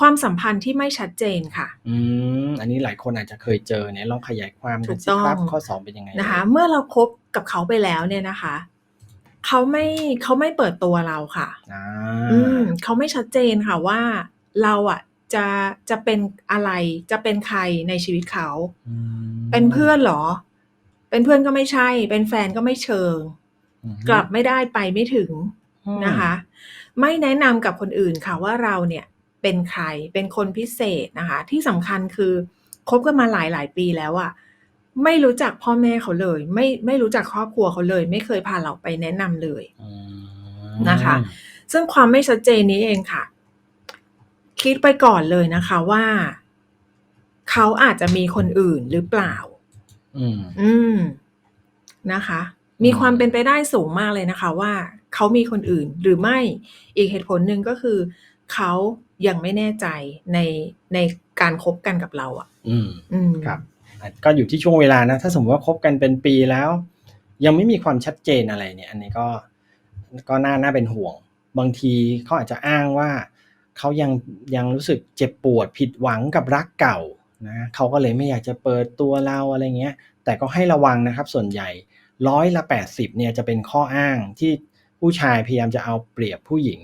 ความสัมพันธ์ที่ไม่ชัดเจนค่ะ อืมอันนี้หลายคนอาจจะเคยเจอเนี่ยลองขยายความถูกันกสิต้องครับข้อสองเป็นยังไงนะคะเอ่ยเมื่อเราคบกับเขาไปแล้วเนี่ยนะคะเขาไม่เขาไม่เปิดตัวเราค่ะอ่าอืมเขาไม่ชัดเจนค่ะว่าเราอะจะจะเป็นอะไรจะเป็นใครในชีวิตเขาอืมเป็นเพื่อนเหรอ เป็นเพื่อนก็ไม่ใช่ เป็นแฟนก็ไม่เชิงอืมกลับไม่ได้ไปไม่ถึงอืมนะคะ ไม่แนะนำกับคนอื่นค่ะว่าเราเนี่ย เป็นใคร เป็นคนพิเศษนะคะ ที่สำคัญคือคบกันมาหลายหลายๆปีแล้วอะไม่รู้จักพ่อแม่เขาเลย ไม่ไม่รู้จักครอบครัวเขาเลย ไม่เคยพาเราไปแนะนำเลยอืมนะคะ ซึ่งความไม่ชัดเจนนี้เองค่ะ คิดไปก่อนเลยนะคะว่า เขาอาจจะมีคนอื่นหรือเปล่า อืม อืมนะคะ มีความเป็นไปได้สูงมากเลยนะคะ ว่าเขามีคนอื่นหรือไม่อีกเหตุผลหนึ่งก็คือ เขายังไม่แน่ใจในในการคบกันกับเราอะ อืมอืมครับอะก็อยู่ที่ช่วงเวลานะ ถ้าสมมติว่าคบกันเป็นปีแล้ว ยังไม่มีความชัดเจนอะไรเนี่ย อันนี้ก็ก็น่าน่าเป็นห่วง บางทีเขาอาจจะอ้างว่าเขายังยังรู้สึกเจ็บปวดผิดหวังกับรักเก่านะเขาก็เลยไม่อยากจะเปิดตัวเราอะไรเงี้ย แต่ก็ให้ระวังนะครับ ส่วนใหญ่ร้อยละแปดสิบเนี่ยจะเป็นข้ออ้างที่ผู้ชายพยายามจะเอาเปรียบผู้หญิง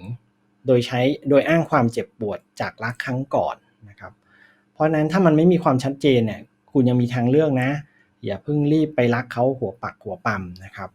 โดยใช้โดยอ้างความเจ็บปวดจากรักครั้งก่อนนะครับ เพราะนั้นถ้ามันไม่มีความชัดเจนเนี่ยคุณยังมีทางเลือกนะ อย่าเพิ่งรีบไปรักเขาหัวปักหัวปั๊มนะครับ